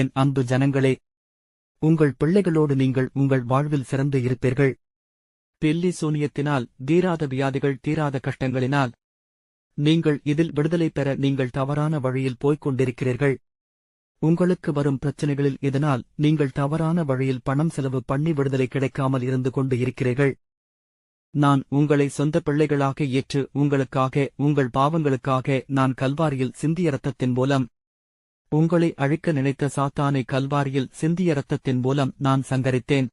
என் அன்பு ஜனங்களே உங்கள் பிள்ளைகளோடு நீங்கள் உங்கள் வாழ்வில் சிறந்து இருப்பீர்கள். பில்லி சூனியத்தினால் தீராத வியாதிகள் தீராத கஷ்டங்களினால் நீங்கள் இதில் விடுதலை பெற நீங்கள் தவறான வழியில் போய்க் கொண்டிருக்கிறீர்கள் உங்களுக்கு வரும் பிரச்சனைகளில் இதனால் நீங்கள் தவறான வழியில் பணம் செலவு பண்ணி விடுதலை கிடைக்காமல் இருந்து கொண்டு இருக்கிறீர்கள். நான் உங்களை சொந்த பிள்ளைகளாக ஏற்று உங்களுக்காக உங்கள் பாவங்களுக்காக நான் கல்வாரியில் சிந்திய ரத்தத்தின் மூலம் உங்களை அழிக்க நினைத்த சாத்தானை கல்வாரியில் சிந்திய ரத்தத்தின் மூலம் நான் சங்கரித்தேன்.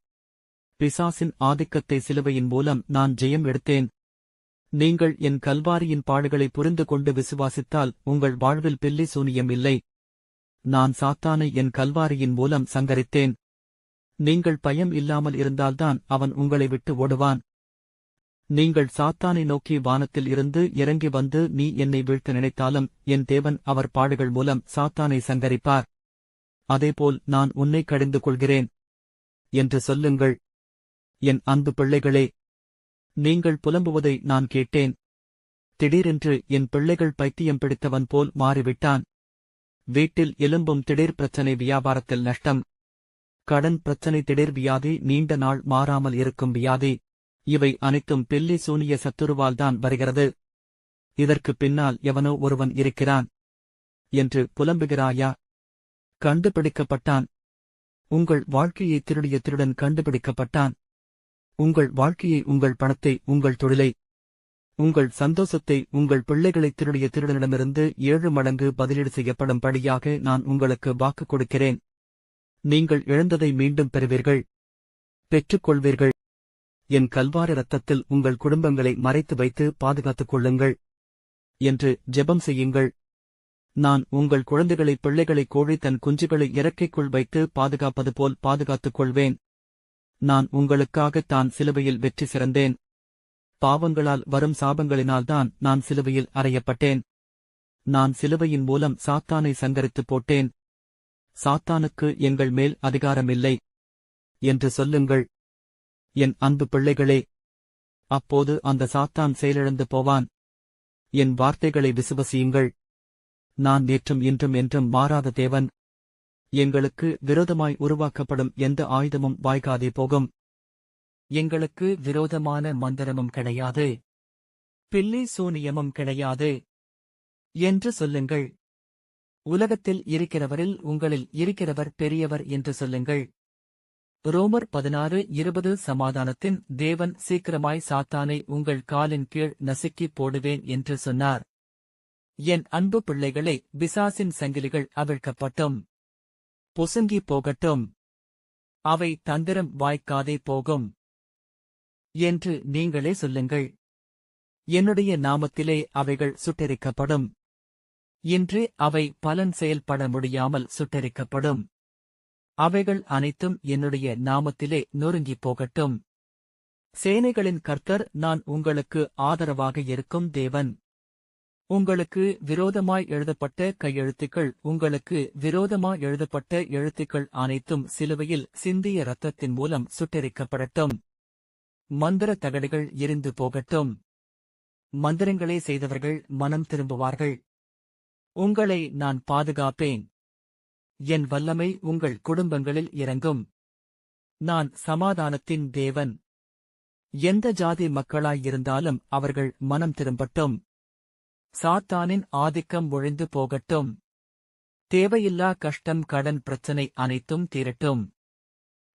பிசாசின் ஆதிக்கத்தை சிலுவையின் மூலம் நான் ஜெயம் எடுத்தேன். நீங்கள் என் கல்வாரியின் பாடுகளை புரிந்து கொண்டு விசுவாசித்தால் உங்கள் வாழ்வில் பில்லி சூனியம் இல்லை. நான் சாத்தானை என் கல்வாரியின் மூலம் சங்கரித்தேன். நீங்கள் பயம் இல்லாமல் இருந்தால்தான் அவன் உங்களை விட்டு ஓடுவான். நீங்கள் சாத்தானை நோக்கி வானத்தில் இருந்து இறங்கி வந்து நீ என்னை வீழ்த்த நினைத்தாலும் என் தேவன் அவர் பாடுகள் மூலம் சாத்தானை சங்கரிப்பார். அதேபோல் நான் உன்னை கடிந்து கொள்கிறேன். என்று சொல்லுங்கள். என் அன்பு பிள்ளைகளே நீங்கள் புலம்புவதை நான் கேட்டேன். திடீரென்று என் பிள்ளைகள் பைத்தியம் பிடித்தவன் போல் மாறிவிட்டான். வீட்டில் எலும்பும் திடீர் பிரச்சனை வியாபாரத்தில் நஷ்டம். கடன் பிரச்சனை திடீர் வியாதி நீண்ட நாள் மாறாமல் இருக்கும் வியாதி. இவை அனைத்தும் பில்லி சூனிய சத்துருவால்தான் வருகிறது. இதற்கு பின்னால் எவனோ ஒருவன் இருக்கிறான். என்று புலம்புகிறாயா? கண்டுபிடிக்கப்பட்டான். உங்கள் வாழ்க்கையை திருடிய திருடன் கண்டுபிடிக்கப்பட்டான். உங்கள் வாழ்க்கையை உங்கள் பணத்தை உங்கள் தொழிலை உங்கள் சந்தோஷத்தை உங்கள் பிள்ளைகளை திருடிய திருடனிடமிருந்து ஏழு மடங்கு பதிலீடு செய்யப்படும்படியாக நான் உங்களுக்கு வாக்கு கொடுக்கிறேன். நீங்கள் இழந்ததை மீண்டும் பெறுவீர்கள். பெற்றுக்கொள்வீர்கள். என் கல்வார ரத்தத்தில் உங்கள் குடும்பங்களை மறைத்து வைத்து பாதுகாத்துக் கொள்ளுங்கள் என்று ஜெபம் செய்யுங்கள். நான் உங்கள் குழந்தைகளை பிள்ளைகளை கோழி தன் குஞ்சுகளை இறக்கைக்குள் வைத்து பாதுகாப்பது போல் பாதுகாத்துக் கொள்வேன். நான் உங்களுக்காக தான் சிலுவையில் வெற்றி சிறந்தேன். பாவங்களால் வரும் சாபங்களினால்தான் நான் சிலுவையில் அறையப்பட்டேன். நான் சிலுவையின் மூலம் சாத்தானை சங்கரித்துப் போட்டேன். சாத்தானுக்கு எங்கள் மேல் அதிகாரமில்லை. என்று சொல்லுங்கள். என் அன்பு பிள்ளைகளே அப்போது அந்த சாத்தான் செயலிழந்து போவான். என் வார்த்தைகளை விசுவசியுங்கள். நான் நேற்றும் இன்றும் என்றும் மாறாத தேவன். எங்களுக்கு விரோதமாய் உருவாக்கப்படும் எந்த ஆயுதமும் வாய்க்காதே போகும். எங்களுக்கு விரோதமான மந்திரமும் கிடையாது. பில்லி சூனியமும் கிடையாது. என்று சொல்லுங்கள். உலகத்தில் இருக்கிறவரில் உங்களில் இருக்கிறவர் பெரியவர் என்று சொல்லுங்கள். ரோமர் பதினாறு இருபது சமாதானத்தின் தேவன் சீக்கிரமாய் சாத்தானை உங்கள் காலின் கீழ் நசுக்கிப் போடுவேன் என்று சொன்னார். என் அன்பு பிள்ளைகளை பிசாசின் சங்கிலிகள் அவிழ்க்கப்பட்டும். பொசுங்கி போகட்டும். அவை தந்திரம் வாய்க்காதே போகும். என்று நீங்களே சொல்லுங்கள். என்னுடைய நாமத்திலே அவைகள் சுட்டெரிக்கப்படும். இன்று அவை பலன் செயல்பட முடியாமல் சுட்டெரிக்கப்படும். அவைகள் அனைத்தும் என்னுடைய நாமத்திலே நொறுங்கிப் போகட்டும். சேனைகளின் கர்த்தர் நான் உங்களுக்கு ஆதரவாக இருக்கும் தேவன். உங்களுக்கு விரோதமாய் எழுதப்பட்ட கையெழுத்துக்கள் உங்களுக்கு விரோதமாய் எழுதப்பட்ட எழுத்துக்கள் அனைத்தும் சிலுவையில் சிந்திய இரத்தத்தின் மூலம் சுட்டரிக்கப்படட்டும். மந்திர தகடுகள் எரிந்து போகட்டும். மந்திரங்களை செய்தவர்கள் மனம் திரும்புவார்கள். உங்களை நான் பாதுகாப்பேன். என் வல்லமை உங்கள் குடும்பங்களில் இறங்கும். நான் சமாதானத்தின் தேவன். எந்த ஜாதி மக்களாயிருந்தாலும் அவர்கள் மனம் திரும்பட்டும். சாத்தானின் ஆதிக்கம் ஒழிந்து போகட்டும். தேவையில்லா கஷ்டம் கடன் பிரச்சனை அனைத்தும் தீரட்டும்.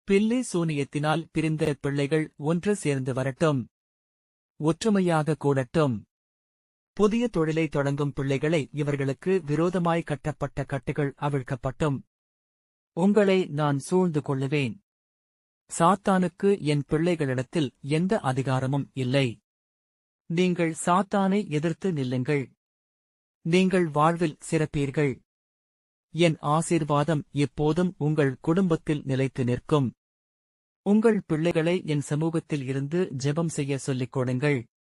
பில்லி சூனியத்தினால் பிரிந்த பிள்ளைகள் ஒன்று சேர்ந்து வரட்டும். ஒற்றுமையாக கூடட்டும். புதிய தொழிலை தொடங்கும் பிள்ளைகளை இவர்களுக்கு விரோதமாய் கட்டப்பட்ட கட்டுகள் அவிழ்க்கப்பட்டும். உங்களை நான் சூழ்ந்து கொள்ளுவேன். சாத்தானுக்கு என் பிள்ளைகளிடத்தில் எந்த அதிகாரமும் இல்லை. நீங்கள் சாத்தானை எதிர்த்து நில்லுங்கள். நீங்கள் வாழ்வில் சிறப்பீர்கள். என் ஆசீர்வாதம் எப்போதும் உங்கள் குடும்பத்தில் நிலைத்து நிற்கும். உங்கள் பிள்ளைகளை என் சமூகத்தில் இருந்து ஜெபம் செய்ய சொல்லிக் கொடுங்கள்.